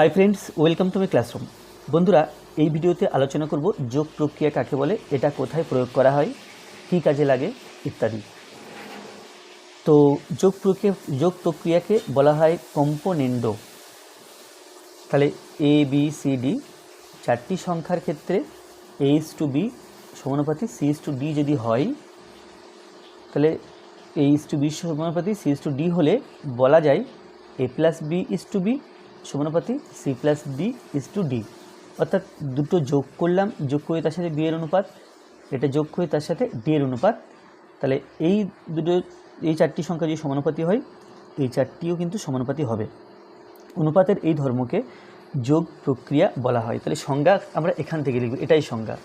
Hi friends welcome to my classroom বন্ধুরা, এই ভিডিওতে আলোচনা করব যোগ প্রক্রিয়া কাকে বলে, এটা কোথায় প্রয়োগ করা হয়, কী কাজে লাগে, ইত্যাদি। তো যোগ প্রক্রিয়া, যোগ প্রক্রিয়াকে বলা হয় কম্পোনেন্ডো। তাহলে এ বি সি ডি চারটি সংখ্যার ক্ষেত্রে এইচ টু বি সমানুপাতি সি ইস টু ডি যদি হয়, তাহলে এইচ টু বি সমানুপাতি সি ইস টু ডি হলে বলা যায় A plus B is to B সমানুপাতি C plus D is to D অর্থাৎ দুটো যোগ করলাম, যোগ করে তার সাথে বি এর অনুপাত, এটা যোগ করে তার সাথে ডি এর অনুপাত। তাহলে এই দুটো, এই চারটি সংখ্যা যদি সমানুপাতি হয়, এই চারটিও কিন্তু সমানুপাতি হবে। অনুপাতের এই ধর্মকে যোগ প্রক্রিয়া বলা হয়। তাহলে সংজ্ঞা আমরা এখান থেকে লিখব, এটাই সংজ্ঞা।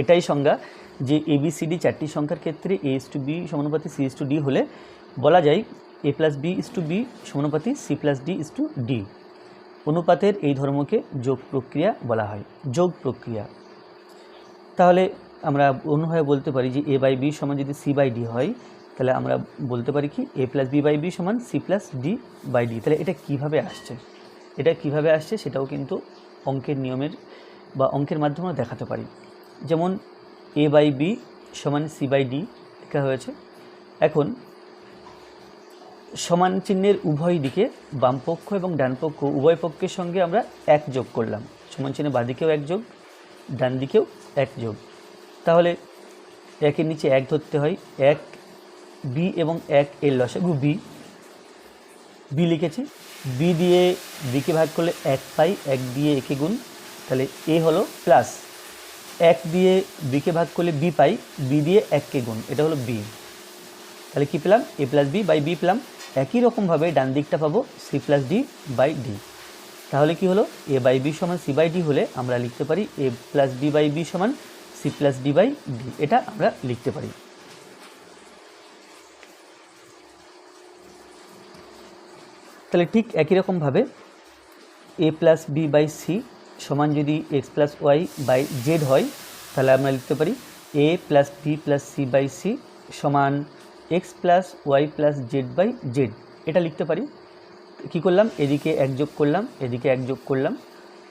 এটাই সংজ্ঞা। যে এবিসিডি চারটি সংখ্যার ক্ষেত্রে এ ইস টু বি সমানুপাতি সি ইস টু ডি হলে বলা যায় A plus B is to B সমানুপাতি C plus D is to D অনুপাতের এই ধর্মকে যোগ প্রক্রিয়া বলা হয়, যোগ প্রক্রিয়া। তাহলে আমরা অন্যভাবে বলতে পারি যে এ বাই বি সমান যদি সি বাই ডি হয়, তাহলে আমরা বলতে পারি কি A plus B by B সমান C plus D by D তাহলে এটা কীভাবে আসছে? এটা কীভাবে আসছে সেটাও কিন্তু অঙ্কের নিয়মের বা অঙ্কের মাধ্যমে দেখাতে পারি। যেমন এ বাই বি সমান সি বাই ডি লেখা হয়েছে। এখন সমান চিহ্নের উভয় দিকে বাম পক্ষ এবং ডান পক্ষ উভয় পক্ষের সঙ্গে আমরা এক যোগ করলাম। সমান চিহ্নের বাঁদিকেও এক যোগ, ডান দিকেও এক যোগ। তাহলে একের নিচে এক ধরতে হয়। এক বি এবং এক এর লসাগু বি বি লিখেছি। বি দিয়ে বিকে ভাগ করলে এক পাই, এক দিয়ে একে গুণ। তাহলে এ হলো প্লাস এক দিয়ে বিকে ভাগ করলে বি পাই বি দিয়ে এককে গুণ, এটা হলো বি তাহলে কী পেলাম? A plus B by B পেলাম। একই রকমভাবে ডান দিকটা পাবো C plus D by D তাহলে কি হলো? এ বাই বি সমান সি বাই ডি হলে আমরা লিখতে পারি A plus B by B সমান C plus D by D এটা আমরা লিখতে পারি। তাহলে ঠিক একই রকমভাবে A plus B by C সমান যদি X plus Y by Z হয়, তাহলে আমরা লিখতে পারি A plus B plus C by C সমান X plus Y plus Z by Z এটা লিখতে পারি। কি করলাম? এদিকে এক যোগ করলাম, এদিকে এক যোগ করলাম।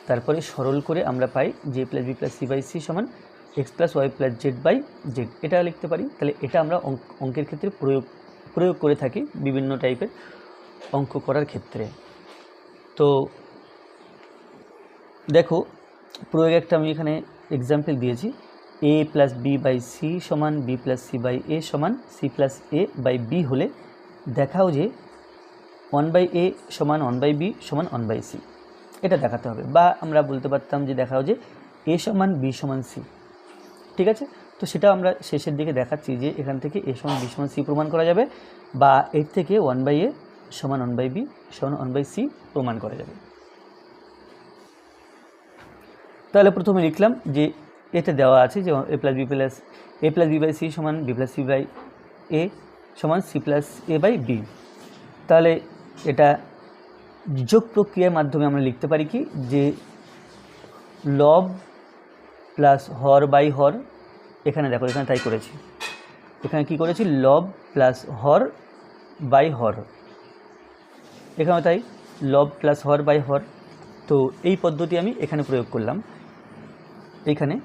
তারপরে সরল করে আমরা পাই J plus B plus C by C সমান X plus Y plus Z by Z এটা লিখতে পারি। তাহলে এটা আমরা অঙ্ক অঙ্কের ক্ষেত্রে প্রয়োগ প্রয়োগ করে থাকি বিভিন্ন টাইপের অঙ্ক করার ক্ষেত্রে। তো দেখো, প্রয়োগ একটা আমি এখানে এক্সাম্পল দিয়েছি। A plus B by C সমান B plus C by A সমান C plus A by B হলে দেখাও যে ওয়ান বাই এ সমান ওয়ান বাই বি সমান ওয়ান বাই সি এটা দেখাতে হবে বা আমরা বলতে পারতাম যে দেখাও যে এ সমান বি সমান সি ঠিক আছে? তো সেটা আমরা শেষের দিকে দেখাচ্ছি যে এখান থেকে এ সমান বি সমান সি প্রমাণ করা যাবে বা এর থেকে ওয়ান বাই এ সমান ওয়ান বাই বি সমান ওয়ান বাই সি প্রমাণ করা যাবে। তাহলে প্রথমে লিখলাম যে এতে দেওয়া আছে যে A plus B plus A plus B by C সমান B plus C by A সমান C plus A by B তাহলে এটা যোগ প্রক্রিয়ার মাধ্যমে আমরা লিখতে পারি কি? যে লব প্লাস হর বাই হর, এখানে দেখো, এখানে তাই করেছি। এখানে কি করেছি? লব প্লাস হর বাই হর। এখানে তাই লব প্লাস হর বাই হর। তো এই পদ্ধতি আমি এখানে প্রয়োগ করলাম। এইখানে।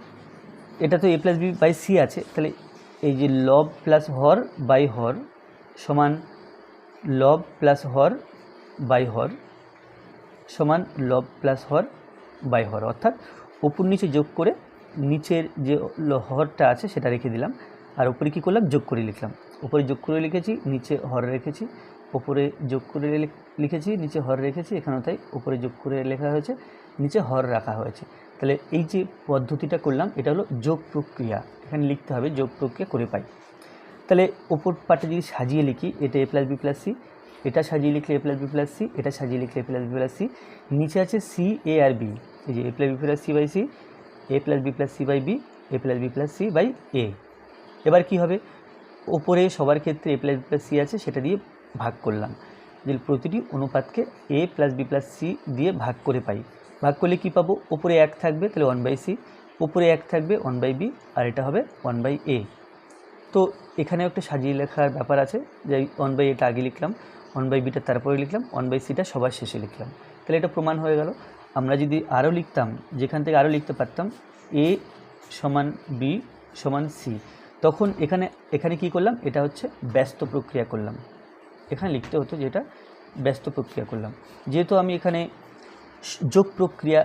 এটা তো A plus B by C আছে। তাহলে এই যে লব প্লাস হর বাই হর সমান লব প্লাস হর বাই হর সমান লব প্লাস হর বাই হর। অর্থাৎ উপর নিচে যোগ করে নিচের যে হরটা আছে সেটা রেখে দিলাম। আর উপরে কী করলাম? যোগ করে লিখলাম। উপরে যোগ করে লিখেছি, নিচে হর রেখেছি, উপরে যোগ করে লিখেছি, নিচে হর রেখেছি, এখানেও তাই উপরে যোগ করে লেখা হয়েছে, নিচে হর রাখা হয়েছে। তাহলে এই যে পদ্ধতিটা করলাম, এটা হলো যোগ প্রক্রিয়া। এখানে লিখতে হবে যোগ প্রক্রিয়া করে পাই। তাহলে ওপর পাটে যদি সাজিয়ে লিখি, এটা A plus B plus C এটা সাজিয়ে লিখলে A plus B plus C এটা সাজিয়ে লিখলে A plus B plus C নিচে আছে সি এ আর বি এই যে A plus B plus C by C A plus B plus C by B A plus B plus C by A এবার কি হবে? ওপরে সবার ক্ষেত্রে A plus B plus C আছে, সেটা দিয়ে ভাগ করলাম। যে প্রতিটি অনুপাতকে A plus B plus C দিয়ে ভাগ করে পাই ভাগ করলে কি পাবো? ওপরে এক থাকবে, তাহলে ওয়ান বাই সি উপরে এক থাকবে ওয়ান বাই বি আর এটা হবে ওয়ান বাই এ তো এখানেও একটা সাজিয়ে লেখার ব্যাপার আছে, যে ওয়ান বাই এটা আগে লিখলাম ওয়ান বাই বিটা তারপরে লিখলাম ওয়ান বাই সিটা সবার শেষে লিখলাম। তাহলে এটা প্রমাণ হয়ে গেল। আমরা যদি আরও লিখতাম, যেখান থেকে আরও লিখতে পারতাম এ সমান বি সমান সি তখন এখানে এখানে কি করলাম? এটা হচ্ছে ব্যস্ত প্রক্রিয়া করলাম। এখানে লিখতে হতো যে এটা ব্যস্ত প্রক্রিয়া করলাম। যেহেতু আমি এখানে যোগ প্রক্রিয়া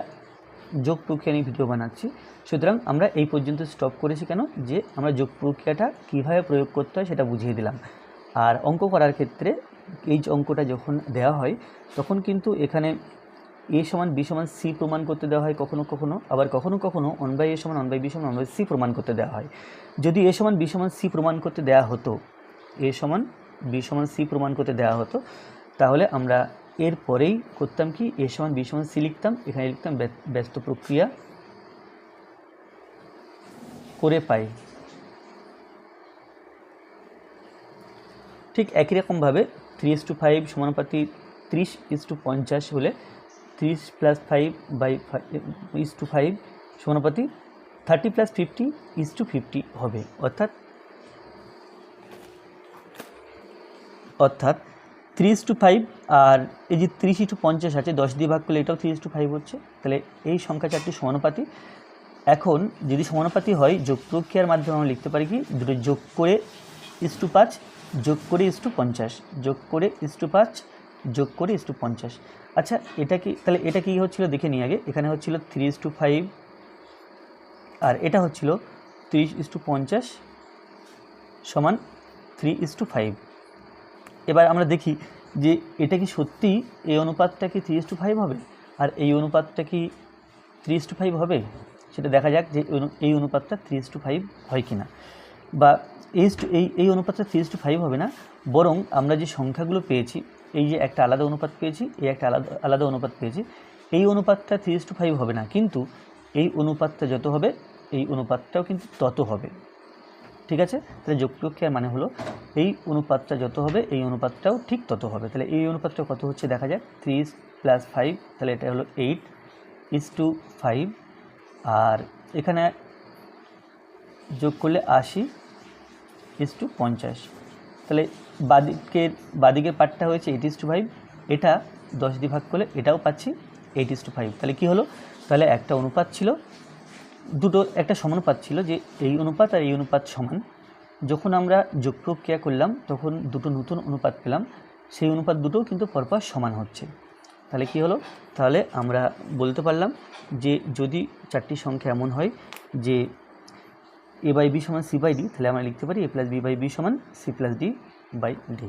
যোগ প্রক্রিয়া নিয়ে ভিডিও বানাচ্ছি। সুতরাং আমরা এই পর্যন্ত স্টপ করেছি কেন? যে আমরা যোগ প্রক্রিয়াটা কীভাবে প্রয়োগ করতে হয় সেটা বুঝিয়ে দিলাম। আর অঙ্ক করার ক্ষেত্রে এই অঙ্কটা যখন দেওয়া হয়, তখন কিন্তু এখানে এ সমান বি সমান সি প্রমাণ করতে দেওয়া হয় কখনো কখনো। আবার কখনো কখনো ওয়ান বাই এ সমান ওয়ান বাই বি সমান ওয়ান বাই সি প্রমাণ করতে দেওয়া হয়। যদি এ সমান বি সমান সি প্রমাণ করতে দেওয়া হতো, এ সমান বি সমান সি প্রমাণ করতে দেওয়া হতো, তাহলে আমরা এর পরেই করতাম কি, এ সমান বি সমান সি লিখতাম, এখানে লিখতাম ব্য- ব্যস্ত প্রক্রিয়া করে পাই। ঠিক একই রকমভাবে থ্রি ইস টু ফাইভ সমানুপাতি ত্রিশ ইস টু পঞ্চাশ হলে ত্রিশ plus five by is to five সমানুপাতি thirty plus fifty is to fifty হবে। অর্থাৎ অর্থাৎ ত্রিশ টু ফাইভ আর এই যে ত্রিশ টু পঞ্চাশ আছে দশ দিয়ে ভাগ করলে এটাও ত্রিশ টু ফাইভ হচ্ছে তাহলে এই সংখ্যা চারটি সমানুপাতি এখন যদি সমানুপাতি হয় যোগ প্রক্রিয়ার মাধ্যমে আমরা লিখতে পারি কি দুটো যোগ করে ইস টু পাঁচ যোগ করে ইস টু পঞ্চাশ যোগ করে ইস টু পাঁচ যোগ করে ইস টু পঞ্চাশ আচ্ছা এটা কি তাহলে এটা কি হচ্ছিল দেখে নিই আগে এখানে হচ্ছিল থ্রি ইস টু ফাইভ আর এটা হচ্ছিল ত্রিশ ইস টু পঞ্চাশ সমান থ্রি ইস টু ফাইভ এবার আমরা দেখি যে এটা কি সত্যি এই অনুপাতটা কি থ্রি টু ফাইভ হবে? আর এই অনুপাতটা কি থ্রি টু ফাইভ হবে? সেটা দেখা যাক যে এই অনুপাতটা থ্রি টু ফাইভ হয় কি না বা এই টু এই এই অনুপাতটা থ্রি টু ফাইভ হবে না, বরং আমরা যে সংখ্যাগুলো পেয়েছি, এই যে একটা আলাদা অনুপাত পেয়েছি, এই একটা আলাদা আলাদা অনুপাত পেয়েছি, এই অনুপাতটা থ্রি টু ফাইভ হবে না, কিন্তু এই অনুপাতটা যত হবে, এই অনুপাতটাও কিন্তু তত হবে। ঠিক আছে? তাহলে যোগ প্রক্রিয়ার মানে হলো এই অনুপাতটা যত হবে, এই অনুপাতটাও ঠিক তত হবে। তাহলে এই অনুপাতটা কত হচ্ছে দেখা যাক। থ্রি প্লাস ফাইভ তাহলে এটা হলো এইট ইস টু ফাইভ আর এখানে যোগ করলে আশি ইস টু পঞ্চাশ। তাহলে বাদিকের বাদিকের পার্টটা হয়েছে এইট ইস টু ফাইভ এটা দশ দিয়ে ভাগ করলে এটাও পাচ্ছি এইট ইস টু ফাইভ তাহলে কী হলো? তাহলে একটা অনুপাত ছিল দুটো একটা সমানুপাত ছিল যে এই অনুপাত আর এই অনুপাত সমান। যখন আমরা যোগ প্রক্রিয়া করলাম, তখন দুটো নতুন অনুপাত পেলাম। সেই অনুপাত দুটোও কিন্তু পরপর সমান হচ্ছে। তাহলে কি হলো? তাহলে আমরা বলতে পারলাম যে যদি চারটি সংখ্যা এমন হয় যে এ বাই বি সমান সি বাই ডি তাহলে আমরা লিখতে পারি A plus B by B সমান C plus D by D